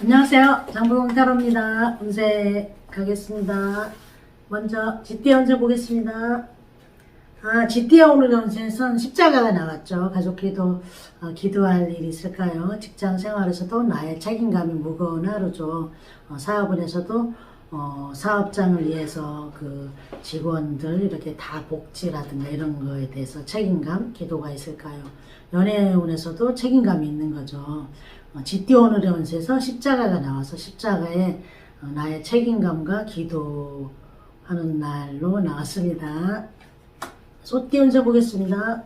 안녕하세요. 장보공 타로입니다. 운세 가겠습니다. 먼저 지띠 운세 보겠습니다. 아, 지띠의 오늘 운세에선 십자가가 나왔죠. 가족끼리도 어, 기도할 일이 있을까요? 직장 생활에서도 나의 책임감이 무거운 하루죠. 어, 사업원에서도 어, 사업장을 위해서 그 직원들 이렇게 다 복지라든가 이런 거에 대해서 책임감, 기도가 있을까요? 연애운에서도 책임감이 있는 거죠. 어, 지띠 오늘의 운세에서 십자가가 나와서 십자가에 어, 나의 책임감과 기도하는 날로 나왔습니다. 소띠 운세 보겠습니다.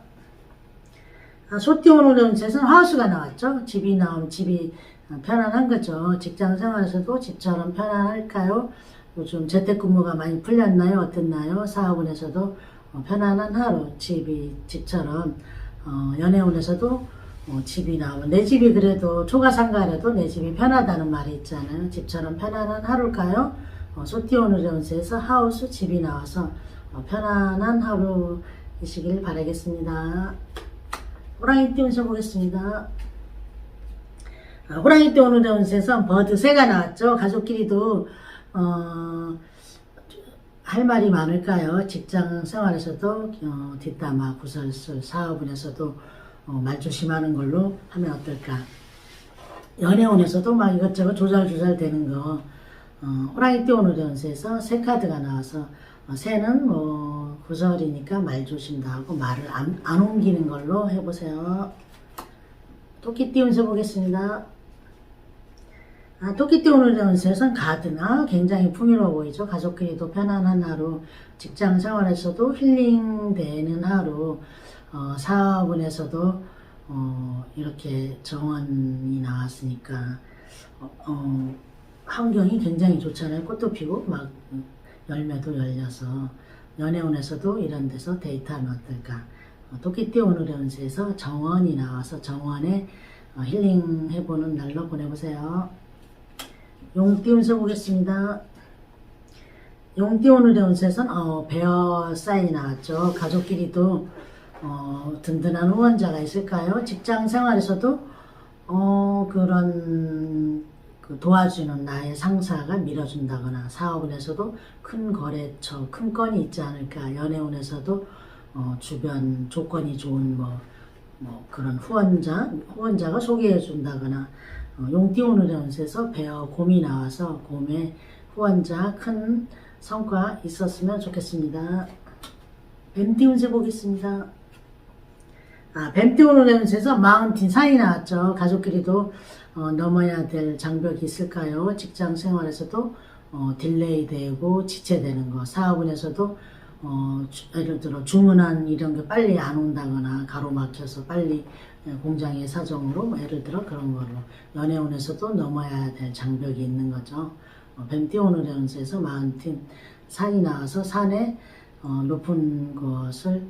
아, 소띠 오늘의 운세에서 화수가 나왔죠. 집이 나오면 집이 어, 편안한 거죠. 직장 생활에서도 집처럼 편안할까요? 요즘 재택근무가 많이 풀렸나요? 어땠나요? 사업원에서도 어, 편안한 하루, 집이 집처럼 어, 연애운에서도 어, 집이 나오면 내 집이 그래도 초가상가라도 내 집이 편하다는 말이 있잖아요. 집처럼 편안한 하루일까요? 어, 운세에서 하우스 집이 나와서 어, 편안한 하루이시길 바라겠습니다. 호랑이띠 운세 보겠습니다. 아, 오늘의 운세에서 버드 새가 나왔죠. 가족끼리도 어, 할 말이 많을까요? 직장 생활에서도 어, 뒷담화, 구설술, 사업운에서도 어, 말 조심하는 걸로 하면 어떨까? 연애운에서도 막 이것저것 조잘조잘 되는 거. 어, 호랑이띠 오늘의 운세에서 새 카드가 나와서 어, 새는 뭐 구설이니까 말 조심도 하고 말을 안, 안 옮기는 걸로 해보세요. 토끼띠 운세 보겠습니다. 아, 토끼띠 오늘의 운세에선 가드나 굉장히 풍요로워 보이죠. 가족끼리도 편안한 하루, 직장 생활에서도 힐링되는 하루, 어, 사업운에서도 어, 이렇게 정원이 나왔으니까 어, 어, 환경이 굉장히 좋잖아요. 꽃도 피고 막 열매도 열려서 연애운에서도 이런 데서 데이트하면 어떨까. 어, 토끼띠 오늘의 운세에서 정원이 나와서 정원에 어, 힐링 해보는 날로 보내보세요. 용띠 운세 보겠습니다. 용띠 오늘의 운세선 어, 베어 사인이 나왔죠. 가족끼리도 어, 든든한 후원자가 있을까요? 직장 생활에서도 어, 그런 그 도와주는 나의 상사가 밀어준다거나 사업운에서도 큰 거래처, 큰 건이 있지 않을까. 연애운에서도 어, 주변 조건이 좋은 뭐, 뭐 그런 후원자, 후원자가 소개해 준다거나 어, 용띠 오늘의 운세에서 베어 곰이 나와서 곰의 후원자 큰 성과 있었으면 좋겠습니다. 뱀띠 운세 보겠습니다. 아, 뱀띠 오늘의 운세에서 마운틴 산이 나왔죠. 가족끼리도 어, 넘어야 될 장벽이 있을까요? 직장 생활에서도 어, 딜레이 되고 지체되는 거, 사업운에서도 어, 주- 예를 들어 주문한 이런 게 빨리 안 온다거나 가로막혀서 빨리 예, 공장의 사정으로 뭐 예를 들어 그런 걸로 연애운에서도 넘어야 될 장벽이 있는 거죠. 어, 뱀띠 오늘의 운세에서 마운틴 산이 나와서 산에 어, 높은 것을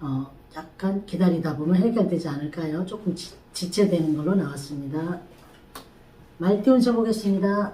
어, 약간 기다리다 보면 해결되지 않을까요? 조금 지, 지체되는 걸로 나왔습니다. 말띠 운세 보겠습니다.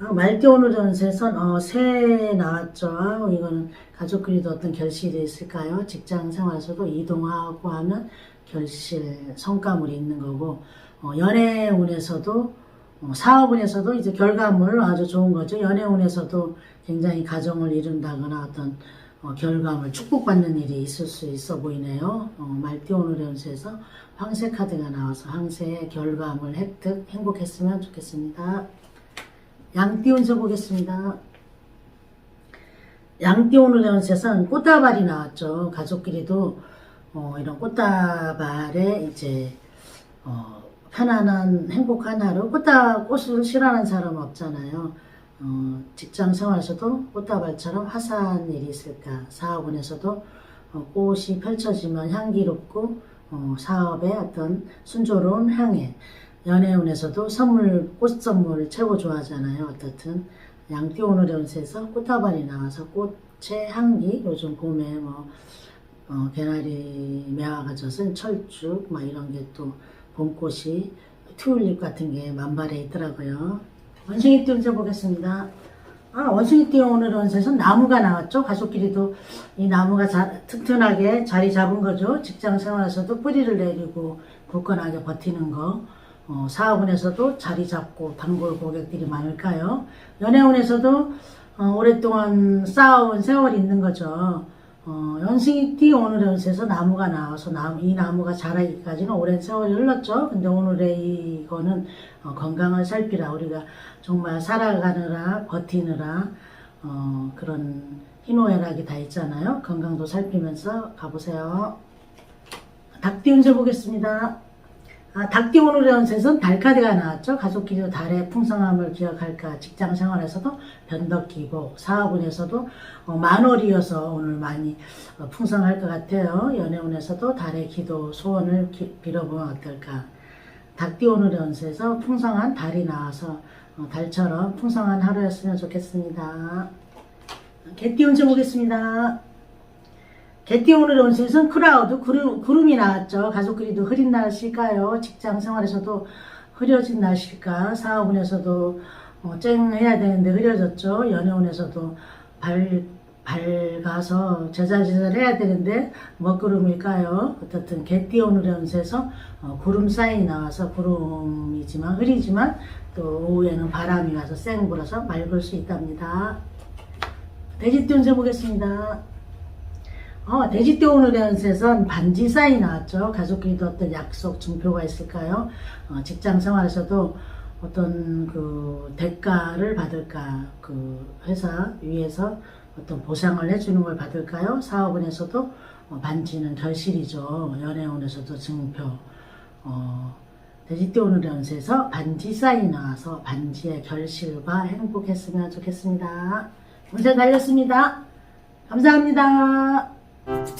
아, 말띠 오늘 운세선 어, 새 나왔죠. 아, 이거는 가족끼리도 어떤 결실이 있을까요? 직장 생활에서도 이동하고 하면 결실, 성과물이 있는 거고 어, 연애운에서도 어, 사업운에서도 이제 결과물 아주 좋은 거죠. 연애운에서도 굉장히 가정을 이룬다거나 어떤 어, 결과물 축복받는 일이 있을 수 있어 보이네요. 어, 말띠 오늘의 운세에서 황새 카드가 나와서 황새의 결과물 획득 행복했으면 좋겠습니다. 양띠 운세 보겠습니다. 양띠 오늘의 운세에서는 꽃다발이 나왔죠. 가족끼리도 어, 이런 꽃다발에 이제 어, 편안한 행복한 하루 꽃다 꽃을 싫어하는 사람 없잖아요. 어, 직장 생활에서도 꽃다발처럼 화사한 일이 있을까? 사업운에서도 어, 꽃이 펼쳐지면 향기롭고 어, 사업의 어떤 순조로운 향해. 연애운에서도 선물 꽃 선물 최고 좋아하잖아요. 어떻든. 양띠 오늘의 운세에서 꽃다발이 나와서 꽃의 향기 요즘 봄에 뭐 어, 개나리 매화가 젖은 철쭉 막 이런 게 또 봄꽃이 튤립 같은 게 만발해 있더라고요. 원숭이 띠 운세 보겠습니다. 아, 원숭이 띠 오늘 운세에서 나무가 나왔죠. 가족끼리도 이 나무가 자, 튼튼하게 자리 잡은 거죠. 직장 생활에서도 뿌리를 내리고 굳건하게 버티는 거. 어, 사업운에서도 자리 잡고 단골 고객들이 많을까요? 연애운에서도 어, 오랫동안 쌓아온 세월이 있는 거죠. 어, 연승이 띠 오늘의 운세에서 나무가 나와서 나무, 이 나무가 자라기까지는 오랜 세월이 흘렀죠. 근데 오늘의 이거는 어, 건강을 살피라 우리가 정말 살아가느라 버티느라 어, 그런 희노애락이 다 있잖아요. 건강도 살피면서 가보세요. 닭띠 운세 보겠습니다. 아, 운세에선 달카드가 나왔죠. 가족끼리 달의 풍성함을 기억할까. 직장 생활에서도 변덕기고 사업운에서도 어, 만월이어서 오늘 많이 어, 풍성할 것 같아요. 연애운에서도 달의 기도 소원을 기- 빌어보면 어떨까. 닭띠 오늘의 운세에서 풍성한 달이 나와서 어, 달처럼 풍성한 하루였으면 좋겠습니다. 개띠 운세 보겠습니다. 개띠 오늘의 운세에서는 크라우드 구름, 구름이 나왔죠. 가족끼리도 흐린 날씨일까요? 직장 생활에서도 흐려진 날씨일까? 사업운에서도 어, 쨍해야 되는데 흐려졌죠. 연애운에서도 밝, 밝아서 제자제자를 해야 되는데 먹구름일까요? 어떻든 개띠 오늘의 운세에서 어, 구름 사인이 나와서 구름이지만 흐리지만 또 오후에는 바람이 와서 쌩 불어서 맑을 수 있답니다. 돼지띠 운세 보겠습니다. 어, 돼지띠 오늘의 운세선 반지 사인 나왔죠. 가족끼리도 어떤 약속, 증표가 있을까요? 어, 직장 생활에서도 어떤 그 대가를 받을까? 그 회사 위에서 어떤 보상을 해주는 걸 받을까요? 사업원에서도 어, 반지는 결실이죠. 연애운에서도 증표. 어, 돼지띠 오늘의 운세에서 반지 사인 나와서 반지의 결실과 행복했으면 좋겠습니다. 운세 달렸습니다. 감사합니다. Thank you.